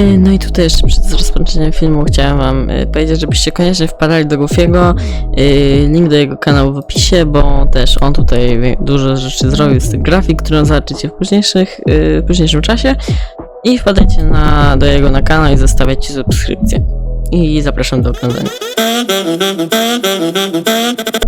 Y, No i tutaj jeszcze przed rozpoczęciem filmu chciałem wam y, powiedzieć, żebyście koniecznie wpadali do Goofiego. Y, Link do jego kanału w opisie, bo też on tutaj dużo rzeczy zrobił z tych grafik, którą zobaczycie w późniejszych, w późniejszym czasie. I wpadajcie na, do jego na kanał i zostawiajcie subskrypcję. I zapraszam do oglądania.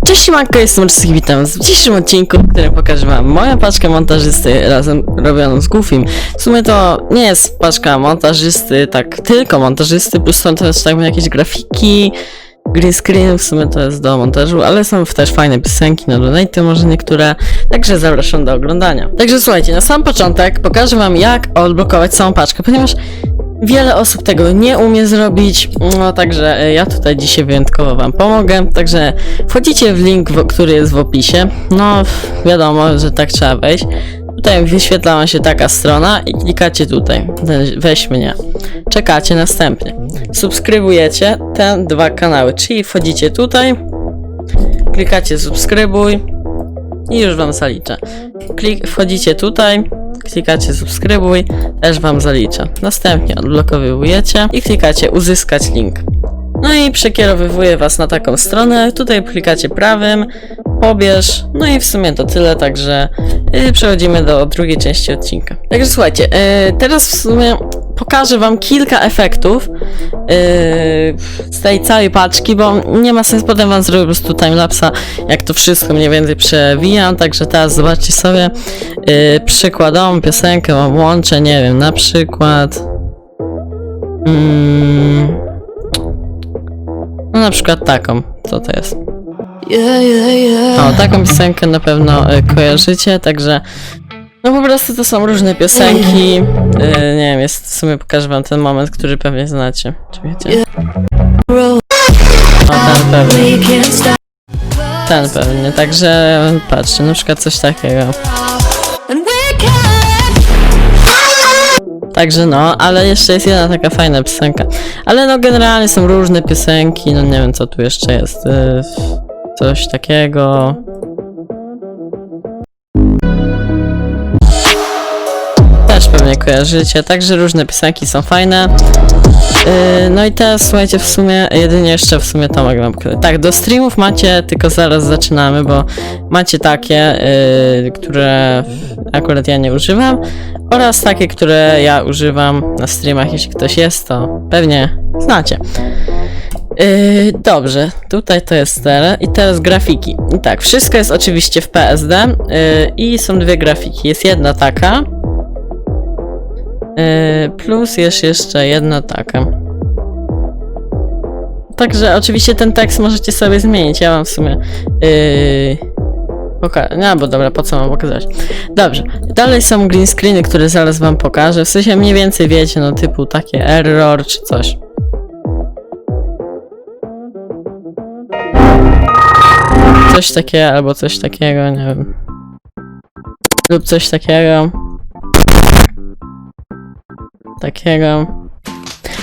Cześć siemanko, jestem wszystkich witam w dzisiejszym odcinku, w którym pokażę wam moją paczkę montażysty razem robioną z Goofim. W sumie to nie jest paczka montażysty, tak tylko montażysty, plus są też tam jakieś grafiki, green screen, w sumie to jest do montażu, ale są też fajne piosenki na donate, może niektóre, także zapraszam do oglądania. Także słuchajcie, na sam początek pokażę wam jak odblokować całą paczkę, ponieważ Wiele osób tego nie umie zrobić, no także e, ja tutaj dzisiaj wyjątkowo Wam pomogę. Także wchodzicie w link, który jest w opisie. No, wiadomo, że tak trzeba wejść. Tutaj wyświetla wam się taka strona i klikacie tutaj, weź mnie. Czekacie następnie. Subskrybujecie te dwa kanały, czyli wchodzicie tutaj, klikacie subskrybuj i już Wam zaliczę. Klik, wchodzicie tutaj, klikacie subskrybuj, też Wam zalicza. Następnie odblokowujecie i klikacie uzyskać link. No i przekierowywuje Was na taką stronę. Tutaj klikacie prawym, pobierz. No i w sumie to tyle, także yy, przechodzimy do drugiej części odcinka. Także słuchajcie, yy, teraz w sumie pokażę Wam kilka efektów yy, z tej całej paczki, bo nie ma sensu potem Wam zrobię po prostu timelapsa, jak to wszystko mniej więcej przewijam, także teraz zobaczcie sobie yy, przykładową piosenkę łączę, nie wiem, na przykład mm, no na przykład taką, co to jest? O, taką piosenkę na pewno y, kojarzycie, także no po prostu to są różne piosenki. Y, nie wiem, jest w sumie pokażę wam ten moment, który pewnie znacie. Czy wiecie? O, ten pewnie. Ten pewnie, także patrzcie, na przykład coś takiego. Także no, ale jeszcze jest jedna taka fajna piosenka. Ale no generalnie są różne piosenki, no nie wiem co tu jeszcze jest. y, Coś takiego. Pewnie kojarzycie, także różne piosenki są fajne. Yy, no i teraz słuchajcie, w sumie jedynie jeszcze w sumie to mogę wam. Tak, do streamów macie, tylko zaraz zaczynamy, bo macie takie, yy, które akurat ja nie używam oraz takie, które ja używam na streamach, jeśli ktoś jest, to pewnie znacie. Yy, dobrze, tutaj to jest tyle i teraz grafiki. I tak, wszystko jest oczywiście w PSD yy, i są dwie grafiki. Jest jedna taka plus jest jeszcze jedna taka. Także oczywiście ten tekst możecie sobie zmienić. Ja wam w sumie yy, Poka- no bo dobra, po co mam pokazać? Dobrze, dalej są green screeny, które zaraz wam pokażę. W sensie mniej więcej wiecie, no typu takie error czy coś. Coś takiego albo coś takiego, nie wiem. Lub coś takiego. Takiego.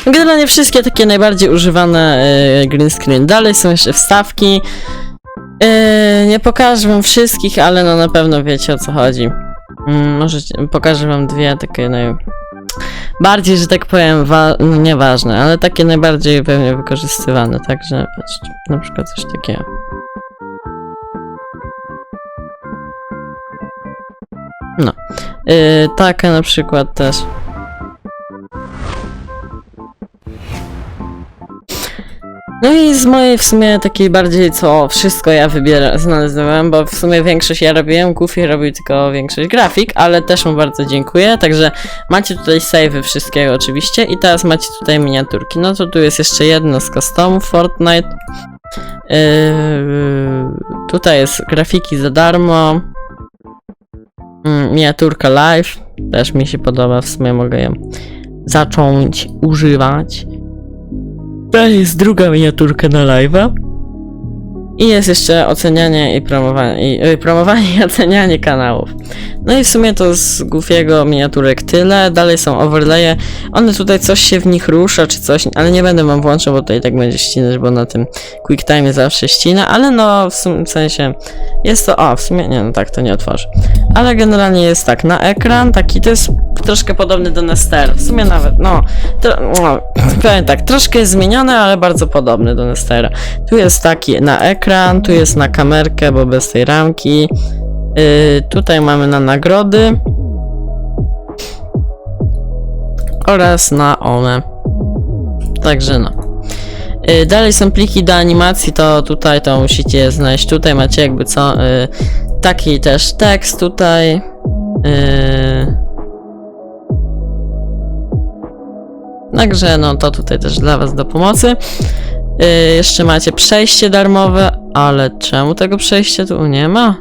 Generalnie wszystkie takie najbardziej używane yy, green screen. Dalej są jeszcze wstawki. Yy, nie pokażę wam wszystkich, ale no na pewno wiecie o co chodzi. Mm, może pokażę wam dwie takie naj... Bardziej, że tak powiem, wa- no nieważne, ale takie najbardziej pewnie wykorzystywane, także patrzcie, na przykład coś takiego. No. Yy, taka na przykład też. No i z mojej w sumie takiej bardziej co wszystko ja wybieram, znalazłem, bo w sumie większość ja robiłem, Goofy robił tylko większość grafik, ale też mu bardzo dziękuję, także macie tutaj savey wszystkiego oczywiście i teraz macie tutaj miniaturki. No to tu jest jeszcze jedno z customów Fortnite. Yy, tutaj jest grafiki za darmo. Mm, miniaturka live, też mi się podoba, w sumie mogę ją zacząć używać. To jest druga miniaturka na live'a. I jest jeszcze ocenianie i promowanie, i, y, promowanie i ocenianie kanałów. No i w sumie to z Goofiego miniaturek tyle. Dalej są overlaye. One tutaj coś się w nich rusza czy coś, ale nie będę wam włączał, bo tutaj tak będzie ścinać, bo na tym QuickTime zawsze ścina, ale no w sumie w sensie jest to, o w sumie nie, no tak to nie otworzę. Ale generalnie jest tak, na ekran taki to jest troszkę podobny do Nestera. W sumie nawet, no, to, no powiem tak, troszkę jest zmieniony, ale bardzo podobny do Nestera. Tu jest taki na ekran, tu jest na kamerkę, bo bez tej ramki. Yy, tutaj mamy na nagrody. Oraz na one. Także no. Yy, dalej są pliki do animacji, to tutaj to musicie znaleźć. Tutaj macie jakby co, yy, taki też tekst tutaj. Yy. Także no to tutaj też dla was do pomocy. Yy, jeszcze macie przejście darmowe, ale czemu tego przejścia tu nie ma?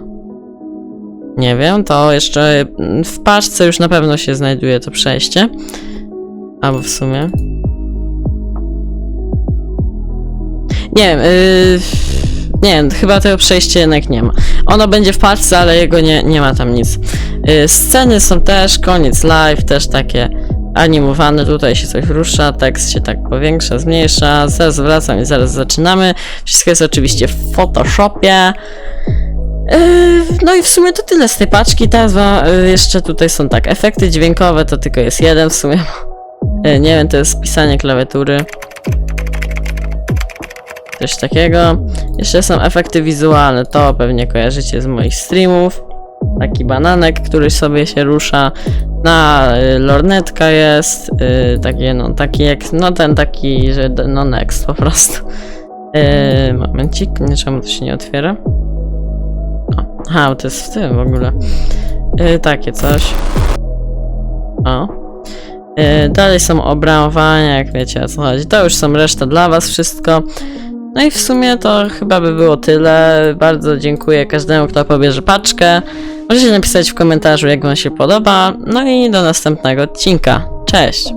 Nie wiem, to jeszcze w paczce już na pewno się znajduje to przejście. Albo w sumie. Nie wiem, yy, nie wiem, chyba tego przejścia jednak nie ma. Ono będzie w paczce, ale jego nie, nie ma tam nic. Yy, sceny są też, koniec live, też takie animowane, tutaj się coś rusza, tekst się tak powiększa, zmniejsza, zaraz wracam i zaraz zaczynamy. Wszystko jest oczywiście w Photoshopie. Yy, No i w sumie to tyle z tej paczki. Teraz yy, jeszcze tutaj są tak, efekty dźwiękowe to tylko jest jeden w sumie. Yy, Nie wiem, to jest pisanie klawiatury. Coś takiego. Jeszcze są efekty wizualne, to pewnie kojarzycie z moich streamów. Taki bananek, który sobie się rusza. Na y, lornetka jest, y, takie no, taki jak, no ten taki, że no next po prostu. Y, momencik, nie czemu to się nie otwiera. O, aha, to jest w tym w ogóle. Y, takie coś. O. Y, dalej są obramowania, jak wiecie o co chodzi. To już są reszta dla was wszystko. No i w sumie to chyba by było tyle. Bardzo dziękuję każdemu, kto pobierze paczkę. Możecie napisać w komentarzu, jak wam się podoba. No i do następnego odcinka. Cześć!